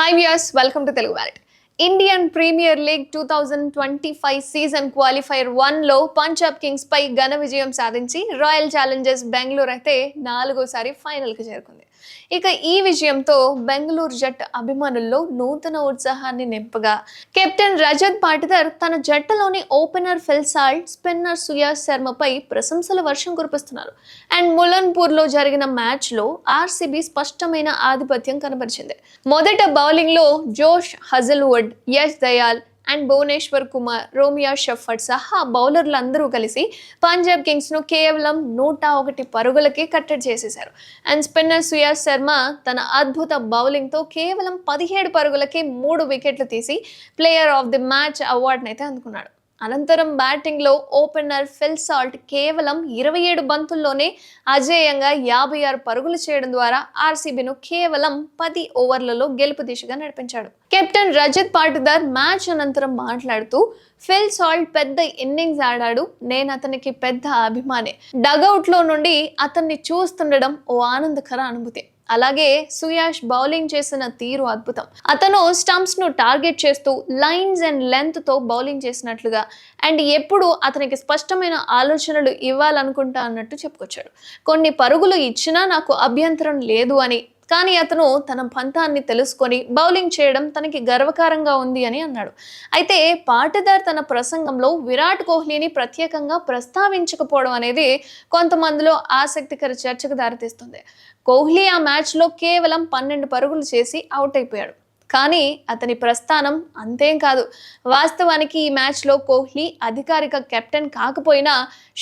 Hi viewers welcome to Telugu wallet Indian premier league two thousand twenty five season qualifier వన్లో Punjab Kings పై ఘన విజయం సాధించి royal Challengers Bengaluru అయితే నాలుగోసారి ఫైనల్కి చేరుకుంది. ఇక ఈ విజయంతో బెంగళూరు జట్టు అభిమానుల్లో నూతన ఉత్సాహాన్ని నింపగా కెప్టెన్ రజత్ పాటిదర్ తన జట్టులోని opener Phil Salt spinner Suyash శర్మపై ప్రశంసల వర్షం కురిపిస్తున్నారు. అండ్ ములన్పూర్లో జరిగిన మ్యాచ్లో ఆర్సీబీ స్పష్టమైన ఆధిపత్యం కనబరిచింది. మొదట బౌలింగ్లో Josh Hazlewood Yash Dayal and Bhuvneshwar Kumar Romario Shepherd సహా బౌలర్లందరూ కలిసి పంజాబ్ కింగ్స్ను కేవలం నూట ఒకటి పరుగులకే కట్టడి చేసేశారు. అండ్ స్పిన్నర్ సుయాస్ శర్మ తన అద్భుత బౌలింగ్తో కేవలం పదిహేడు పరుగులకే మూడు వికెట్లు తీసి ప్లేయర్ ఆఫ్ ది మ్యాచ్ అవార్డునైతే అందుకున్నాడు. అనంతరం బ్యాటింగ్లో ఓపెనర్ ఫిల్సాల్ట్ కేవలం ఇరవై ఏడు బంతుల్లోనే అజేయంగా యాభై ఆరు పరుగులు చేయడం ద్వారా ఆర్సీబీను కేవలం పది ఓవర్లలో గెలుపు దిశగా నడిపించాడు. కెప్టెన్ రజత్ పాటిదార్ మ్యాచ్ అనంతరం మాట్లాడుతూ ఫిల్ సాల్ట్ పెద్ద ఇన్నింగ్స్ ఆడాడు. నేను అతనికి పెద్ద అభిమాని. డగౌట్లో నుండి అతన్ని చూస్తుండడం ఓ ఆనందకర అనుభూతి. అలాగే సుయాష్ బౌలింగ్ చేసిన తీరు అద్భుతం. అతను స్టంప్స్ను టార్గెట్ చేస్తూ లైన్స్ అండ్ లెంత్తో బౌలింగ్ చేసినట్లుగా అండ్ ఎప్పుడు అతనికి స్పష్టమైన ఆలోచనలు ఇవ్వాలనుకుంటా అన్నట్టు చెప్పుకొచ్చాడు. కొన్ని పరుగులు ఇచ్చినా నాకు అభ్యంతరం లేదు అని కానీ అతను తన పంతాన్ని తెలుసుకొని బౌలింగ్ చేయడం తనకి గర్వకారంగా ఉంది అని అన్నాడు. అయితే పాటదార్ తన ప్రసంగంలో విరాట్ కోహ్లీని ప్రత్యేకంగా ప్రస్తావించకపోవడం అనేది కొంతమందిలో ఆసక్తికర చర్చకు దారితీస్తుంది. కోహ్లీ ఆ మ్యాచ్లో కేవలం పన్నెండు పరుగులు చేసి అవుట్ అయిపోయాడు. కానీ అతని ప్రస్థానం అంతేం కాదు. వాస్తవానికి ఈ మ్యాచ్లో కోహ్లీ అధికారిక కెప్టెన్ కాకపోయినా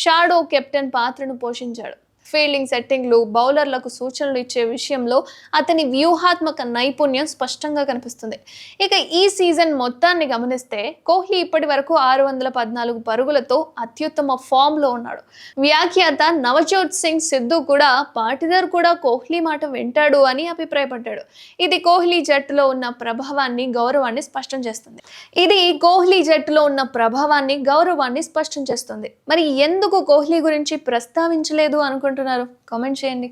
షాడో కెప్టెన్ పాత్రను పోషించాడు. ఫీల్డింగ్ సెట్టింగ్లు బౌలర్లకు సూచనలు ఇచ్చే విషయంలో అతని వ్యూహాత్మక నైపుణ్యం స్పష్టంగా కనిపిస్తుంది. ఇక ఈ సీజన్ మొత్తాన్ని గమనిస్తే కోహ్లీ ఇప్పటి వరకు ఆరు వందల పద్నాలుగు పరుగులతో అత్యుత్తమ ఫామ్లో ఉన్నాడు. వ్యాఖ్యాత నవజోత్ సింగ్ సిద్ధు కూడా పాటిదార్ కూడా కోహ్లీ మాట వింటాడు అని అభిప్రాయపడ్డాడు. ఇది కోహ్లీ జట్టులో ఉన్న ప్రభావాన్ని గౌరవాన్ని స్పష్టం చేస్తుంది. ఇది కోహ్లీ జట్టులో ఉన్న ప్రభావాన్ని గౌరవాన్ని స్పష్టం చేస్తుంది. మరి ఎందుకు కోహ్లీ గురించి ప్రస్తావించలేదు అనుకుంటున్నారు? ఏమనుకుంటున్నారు కామెంట్ చేయండి.